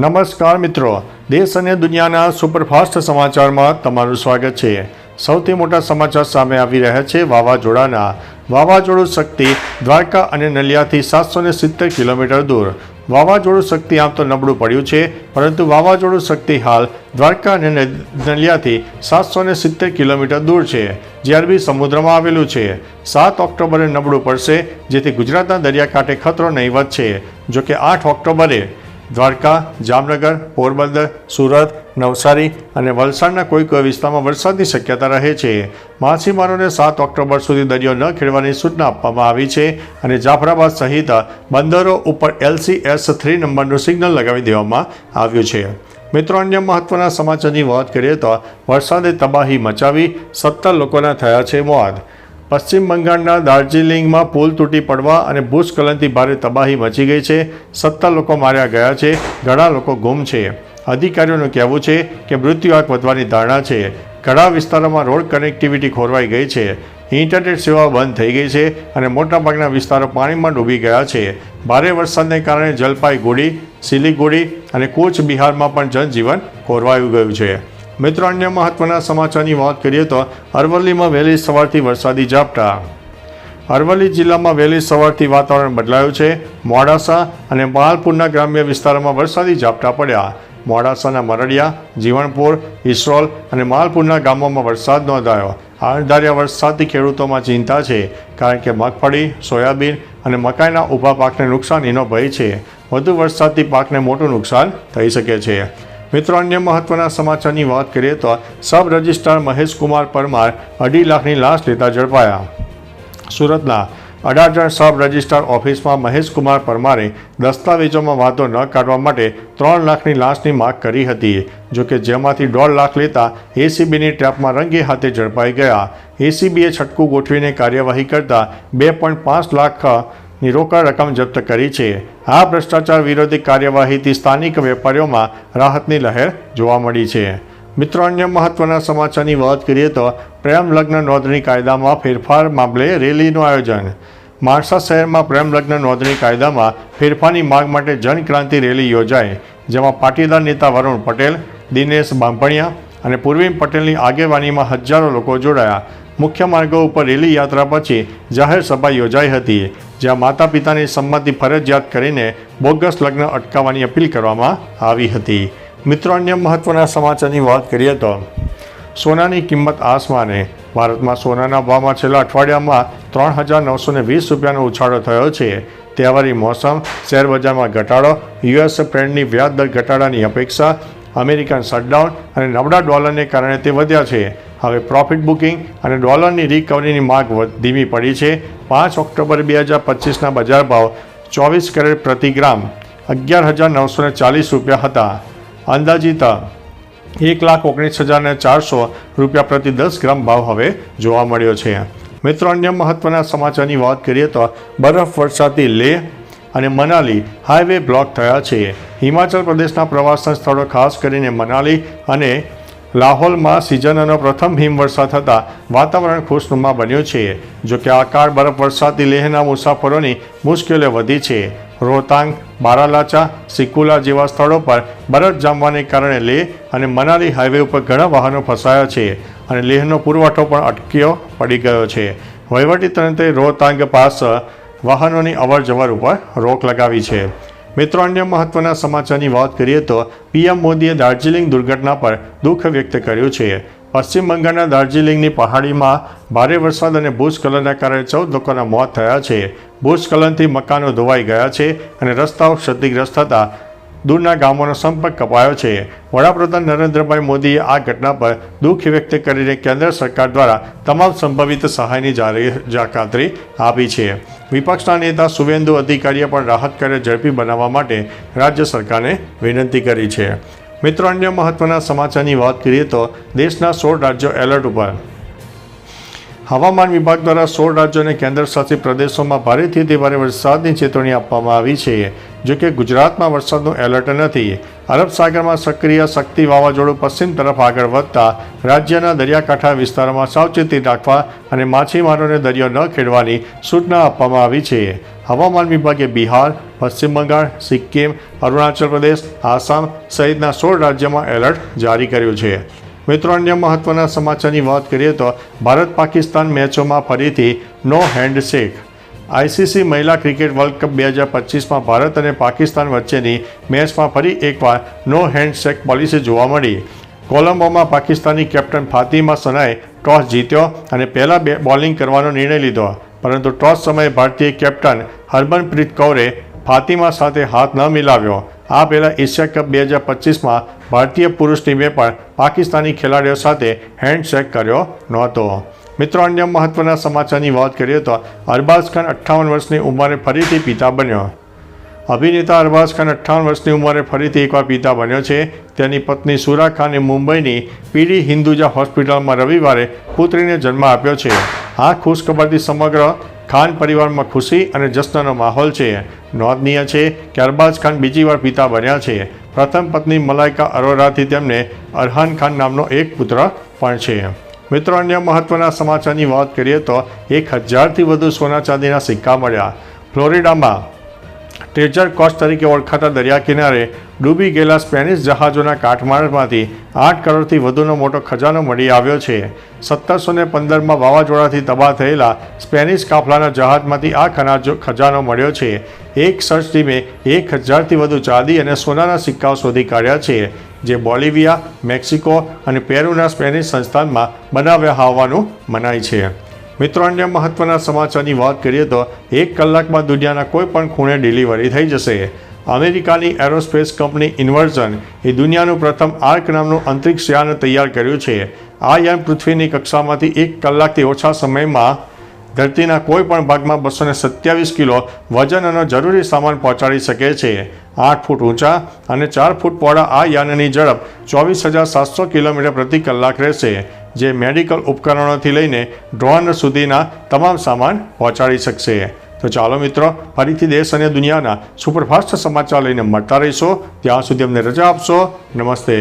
નમસ્કાર મિત્રો, દેશ અને દુનિયાના સુપરફાસ્ટ સમાચારમાં તમારું સ્વાગત છે. સૌથી મોટા સમાચાર સામે આવી રહ્યા છે વાવાઝોડાના. વાવાઝોડું શક્તિ દ્વારકા અને નલિયાથી સાતસો ને સિત્તેર કિલોમીટર દૂર. વાવાઝોડું શક્તિ આમ તો નબળું પડ્યું છે, પરંતુ વાવાઝોડું શક્તિ હાલ દ્વારકા અને નલિયાથી સાતસો ને સિત્તેર કિલોમીટર દૂર છે, જે અરબી સમુદ્રમાં આવેલું છે. સાત ઓક્ટોબરે નબળું પડશે, જેથી ગુજરાતના દરિયાકાંઠે ખતરો નહીવત છે. જોકે આઠ ઓક્ટોબરે દ્વારકા, જામનગર, પોરબંદર, સુરત, નવસારી અને વલસાડના કોઈ કોઈ વિસ્તારમાં વરસાદની શક્યતા રહે છે. માછીમારોને સાત ઓક્ટોબર સુધી દરિયો ન ખેડવાની સૂચના આપવામાં આવી છે અને જાફરાબાદ સહિત બંદરો ઉપર એલસીએસ થ્રી નંબરનું સિગ્નલ લગાવી દેવામાં આવ્યું છે. મિત્રો, અન્ય મહત્વના સમાચારની વાત કરીએ તો વરસાદે તબાહી મચાવી, સત્તર લોકોના થયા છે મોત. પશ્ચિમ બંગાળના દાર્જિલિંગમાં પુલ તૂટી પડવા અને ભૂસ્ખલનથી ભારે તબાહી મચી ગઈ છે. સત્તર લોકો માર્યા ગયા છે. ઘણા લોકો ગુમ છે. અધિકારીઓનું કહેવું છે કે મૃત્યુઆંક વધવાની ધારણા છે. ઘણા વિસ્તારોમાં રોડ કનેક્ટિવિટી ખોરવાઈ ગઈ છે. ઇન્ટરનેટ સેવા બંધ થઈ ગઈ છે અને મોટાભાગના વિસ્તારો પાણીમાં ડૂબી ગયા છે. ભારે વરસાદને કારણે જલપાઈગુડી, સિલીગુડી અને કોચ બિહારમાં પણ જનજીવન ખોરવાયું ગયું છે. મિત્રો, અન્ય મહત્વના સમાચારની વાત કરીએ તો અરવલ્લીમાં વહેલી સવારથી વરસાદી ઝાપટા. અરવલ્લી જિલ્લામાં વહેલી સવારથી વાતાવરણ બદલાયું છે. મોડાસા અને માલપુરના ગ્રામ્ય વિસ્તારોમાં વરસાદી ઝાપટા પડ્યા. મોડાસાના મરડિયા, જીવણપુર ઇસરોલ અને માલપુરના ગામોમાં વરસાદ નોંધાયો. અણધાર્યા વરસાદથી ખેડૂતોમાં ચિંતા છે, કારણ કે મગફળી, સોયાબીન અને મકાઈના ઊભા પાકને નુકસાનીનો ભય છે. વધુ વરસાદથી પાકને મોટું નુકસાન થઈ શકે છે. મિત્રો, અન્ય મહત્વના સમાચારની વાત કરીએ તો સબ રજિસ્ટ્રાર મહેશકુમાર પરમાર અઢી લાખની લાશ લેતા ઝડપાયા. સુરતના અડાજણ સબ રજિસ્ટ્રાર ઓફિસમાં મહેશકુમાર પરમારે દસ્તાવેજોમાં વાંધો ન કાઢવા માટે ત્રણ લાખની લાશની માગ કરી હતી જોકે જેમાંથી દોઢ લાખ લેતા એસીબીની ટ્રેપમાં રંગે હાથે ઝડપાઈ ગયા. એસીબીએ છટકું ગોઠવીને કાર્યવાહી કરતા બે લાખ ની રોકડ રકમ જપ્ત કરી છે. આ ભ્રષ્ટાચાર વિરોધી કાર્યવાહીથી સ્થાનિક વેપારીઓમાં રાહતની લહેર જોવા મળી છે. મિત્રો, અન્ય મહત્વના સમાચારની વાત કરીએ તો પ્રેમ લગ્ન નોંધણી કાયદામાં ફેરફાર મામલે રેલીનું આયોજન. માણસા શહેરમાં પ્રેમ લગ્ન નોંધણી કાયદામાં ફેરફારની માંગ માટે જનક્રાંતિ રેલી યોજાઈ, જેમાં પાટીદાર નેતા વરુણ પટેલ, દિનેશ બાંભણિયા અને પૂર્વી પટેલની આગેવાનીમાં હજારો લોકો જોડાયા. મુખ્ય માર્ગો ઉપર રેલી યાત્રા પછી જાહેર સભા યોજાઈ હતી, જ્યાં માતા પિતાની સંમતિ ફરજિયાત કરીને બોગસ લગ્ન અટકાવવાની અપીલ કરવામાં આવી હતી. મિત્રો, અન્ય મહત્વના સમાચારની વાત કરીએ તો, સોનાની કિંમત આસમાને, ભારતમાં સોનાના ભાવમાં છેલ્લા અઠવાડિયામાં ત્રણ હજાર નવસો ને વીસ રૂપિયાનો ઉછાળો થયો છે. તહેવારી મોસમ, શેરબજારમાં ઘટાડો, યુએસ ફેડની વ્યાજ દર ઘટાડાની અપેક્ષા અમેરિકન શટડાઉન અને નબળા ડોલરને કારણે તે વધ્યા છે. હવે પ્રોફિટ બુકિંગ અને ડોલરની રિકવરીની માગ ધીમી પડી છે. પાંચ ઓક્ટોબર બે હજાર પચીસના બજાર ભાવ ચોવીસ કેરેટ પ્રતિ ગ્રામ, અગિયાર હજાર નવસો ચાલીસ રૂપિયા હતા. અંદાજિત એક લાખ ઓગણીસ હજારને ચારસો રૂપિયા પ્રતિ દસ ગ્રામ ભાવ હવે જોવા મળ્યો છે. મિત્રો, અન્ય મહત્વના સમાચારની વાત કરીએ તો બરફ વરસાદથી લેહ અને મનાલી હાઈવે બ્લોક થયા છે. હિમાચલ પ્રદેશના પ્રવાસન સ્થળો ખાસ કરીને મનાલી અને લાહોલમાં સિઝનનો પ્રથમ હિમવર્ષા થતાં વાતાવરણ ખુશનુમા બન્યું છે. જો કે અકાળ બરફ વરસાદથી લેહના મુસાફરોની મુશ્કેલીઓ વધી છે. રોહતાંગ, બારાલાચા સિકુલા જેવા સ્થળો પર બરફ જામવાને કારણે લેહ અને મનાલી હાઈવે ઉપર ઘણા વાહનો ફસાયા છે અને લેહનો પુરવઠો પણ અટક્યો પડી ગયો છે. વહીવટીતંત્રે રોહતાંગ પાસ વાહનોની અવર જવર ઉપર રોક લગાવી છે. મિત્રો, અન્ય મહત્વના સમાચારની વાત કરીએ તો પીએમ મોદીએ દાર્જિલિંગ દુર્ઘટના પર દુઃખ વ્યક્ત કર્યું છે. પશ્ચિમ બંગાળના દાર્જિલિંગની પહાડીમાં ભારે વરસાદ અને ભૂસ્ખલનના કારણે ચૌદ લોકોના મોત થયા છે. ભૂસ્ખલનથી મકાનો ધોવાઈ ગયા છે અને રસ્તાઓ ક્ષતિગ્રસ્ત થતાં દૂરના ગામોનો સંપર્ક કપાયો છે. વડાપ્રધાન નરેન્દ્રભાઈ મોદીએ આ ઘટના પર દુઃખ વ્યક્ત કરીને કેન્દ્ર સરકાર દ્વારા તમામ સંભવિત સહાયની જારી ખાતરી આપી છે. વિપક્ષના નેતા સુવેન્દુ અધિકારીએ પણ રાહત કાર્ય ઝડપી બનાવવા માટે રાજ્ય સરકારને વિનંતી કરી છે. મિત્રો, અન્ય મહત્વના સમાચારની વાત કરીએ તો દેશના સોળ રાજ્યો એલર્ટ ઉપર. હવામાન વિભાગ દ્વારા સોળ રાજ્યો અને કેન્દ્ર શાસિત પ્રદેશોમાં ભારેથી અતિ ભારે વરસાદની ચેતવણી આપવામાં આવી છે. જો કે ગુજરાતમાં વરસાદનું એલર્ટ નથી. અરબ સાગરમાં સક્રિય શક્તિ વાવાઝોડું પશ્ચિમ તરફ આગળ વધતા રાજ્યના દરિયાકાંઠા વિસ્તારોમાં સાવચેતી રાખવા અને માછીમારોને દરિયો ન ખેડવાની સૂચના આપવામાં આવી છે. હવામાન વિભાગે બિહાર, પશ્ચિમ બંગાળ, સિક્કિમ, અરુણાચલ પ્રદેશ, આસામ સહિતના સોળ રાજ્યોમાં એલર્ટ જારી કર્યું છે. મિત્રો, અન્ય મહત્વના સમાચારની વાત કરીએ તો ભારત પાકિસ્તાન મેચોમાં ફરીથી નો હેન્ડશેક આઈસીસી મહિલા ક્રિકેટ વર્લ્ડ કપ બે હજાર પચીસમાં ભારત અને પાકિસ્તાન વચ્ચેની મેચમાં ફરી એકવાર નો હેન્ડશેક પોલિસી જોવા મળી. કોલંબોમાં પાકિસ્તાની કેપ્ટન ફાતિમા સનાએ ટોસ જીત્યો અને પહેલાં બે બોલિંગ કરવાનો નિર્ણય લીધો. પરંતુ ટોસ સમયે ભારતીય કેપ્ટન હરમનપ્રીત કૌરે ફાતિમા સાથે હાથ ન મિલાવ્યો. આ પહેલાં એશિયા કપ બે હજાર પચીસમાં ભારતીય પુરુષ ટીમે પણ પાકિસ્તાની ખેલાડીઓ સાથે હેન્ડશેક કર્યો નહોતો. મિત્રો, અન્ય મહત્વના સમાચારની વાત કરીએ તો અરબાઝ ખાન અઠ્ઠાવન વર્ષની ઉંમરે ફરીથી પિતા બન્યો. અભિનેતા અરબાઝ ખાન અઠ્ઠાવન વર્ષની ઉંમરે ફરીથી એકવાર પિતા બન્યો છે. તેની પત્ની સુરા ખાને મુંબઈની પીડી હિન્દુજા હોસ્પિટલમાં રવિવારે પુત્રીને જન્મ આપ્યો છે. આ ખુશખબરથી સમગ્ર ખાન પરિવારમાં ખુશી અને જશ્નનો માહોલ છે. નોંધનીય છે કે અરબાઝ ખાન બીજી વાર પિતા બન્યા છે. પ્રથમ પત્ની મલાઇકા અરોરાથી તેમને અરહાન ખાન નામનો એક પુત્ર પણ છે. મિત્રો, અન્ય મહત્વના સમાચારની વાત કરીએ તો એક હજારથી વધુ સોના ચાંદીના સિક્કા મળ્યા. ફ્લોરિડામાં ટ્રેજર કોસ્ટ તરીકે ઓળખાતા દરિયા કિનારે ડૂબી ગયેલા સ્પેનિશ જહાજોના કાટમાળમાંથી આઠ કરોડથી વધુનો મોટો ખજાનો મળી આવ્યો છે. સત્તરસો ને પંદરમાં વાવાઝોડાથી તબાહ થયેલા સ્પેનિશ કાફલાના જહાજમાંથી આ ખનાજો ખજાનો મળ્યો છે. એક સર્ચ ટીમે એક હજારથી વધુ ચાંદી અને સોનાના સિક્કાઓ શોધી કાઢ્યા છે. જે બોલિવિયા, મેક્સિકો અને પેરુના સ્પેનિશ સંસ્થાનમાં બનાવ્યા હોવાનું મનાય છે. મિત્રો, અન્ય મહત્વના સમાચારની વાત કરીએ તો એક કલાકમાં દુનિયાના કોઈ પણ ખૂણે ડિલિવરી થઈ જશે. અમેરિકાની એરોસ્પેસ કંપની ઇન્વર્ઝન એ દુનિયાનું પ્રથમ આર્ક નામનું અંતરિક્ષ યાન તૈયાર કર્યું છે. આ યાન પૃથ્વીની કક્ષામાંથી એક કલાકથી ઓછા સમયમાં ધરતીના કોઈ પણ ભાગમાં બસો ને સત્યાવીસ કિલો વજન અને જરૂરી સામાન પહોંચાડી શકે છે. આઠ ફૂટ ઊંચા અને ચાર ફૂટ પહોળા આ યાનની ઝડપ ચોવીસ હજાર સાતસો કિલોમીટર પ્રતિ કલાક રહેશે, જે મેડિકલ ઉપકરણોથી લઈને ડ્રોન સુધીના તમામ સામાન પહોંચાડી શકશે. તો ચાલો મિત્રો, ફરીથી દેશ અને દુનિયાના સુપરફાસ્ટ સમાચાર લઈને મળતા રહીશો. ત્યાં સુધી અમને રજા આપશો. નમસ્તે.